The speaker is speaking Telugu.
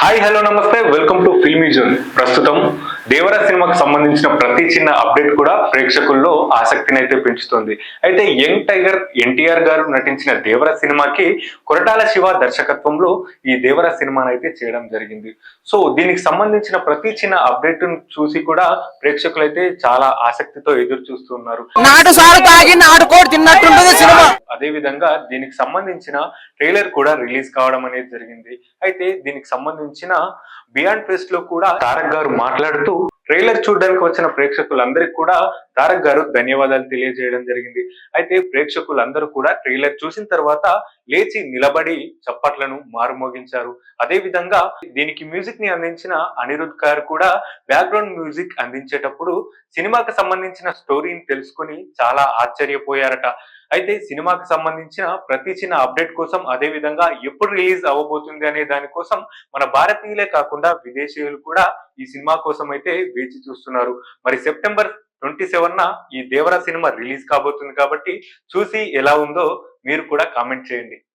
Hi hello namaste. Welcome to filmy zone ప్రస్తుతం దేవర సినిమాకు సంబంధించిన ప్రతి చిన్న అప్డేట్ కూడా ప్రేక్షకుల్లో ఆసక్తిని అయితే పెంచుతుంది. అయితే యంగ్ టైగర్ ఎన్టీఆర్ గారు నటించిన దేవర సినిమాకి కొరటాల శివ దర్శకత్వంలో ఈ దేవర సినిమాని అయితే చేయడం జరిగింది. సో దీనికి సంబంధించిన ప్రతి చిన్న అప్డేట్ చూసి కూడా ప్రేక్షకులు అయితే చాలా ఆసక్తితో ఎదురు చూస్తున్నారు. నాటు సారు తాగిన తిన్నట్టుంటది సినిమా. అదే విధంగా దీనికి సంబంధించిన ట్రైలర్ కూడా రిలీజ్ కావడం అనేది జరిగింది. అయితే దీనికి సంబంధించిన బియాండ్ ఫెస్ట్లో కూడా తారక్ గారు మాట్లాడుతూ ట్రైలర్ చూడడానికి వచ్చిన ప్రేక్షకులందరికీ కూడా తారక్ గారు ధన్యవాదాలు తెలియజేయడం జరిగింది. అయితే ప్రేక్షకులందరూ కూడా ట్రైలర్ చూసిన తర్వాత లేచి నిలబడి చప్పట్లను మారుమోగించారు. అదే విధంగా దీనికి మ్యూజిక్ని అందించిన అనిరుద్ గారు కూడా బ్యాక్గ్రౌండ్ మ్యూజిక్ అందించేటప్పుడు సినిమాకి సంబంధించిన స్టోరీని తెలుసుకుని చాలా ఆశ్చర్యపోయారట. అయితే సినిమాకి సంబంధించిన ప్రతి చిన్న అప్డేట్ కోసం అదే విధంగా ఎప్పుడు రిలీజ్ అవ్వబోతుంది అనే దానికోసం మన భారతీయులే కాకుండా విదేశీయులు కూడా ఈ సినిమా కోసం అయితే వేచి చూస్తున్నారు. మరి సెప్టెంబర్ ట్వంటీ సెవెన్ ఈ దేవరా సినిమా రిలీజ్ కాబోతుంది కాబట్టి చూసి ఎలా ఉందో మీరు కూడా కామెంట్ చేయండి.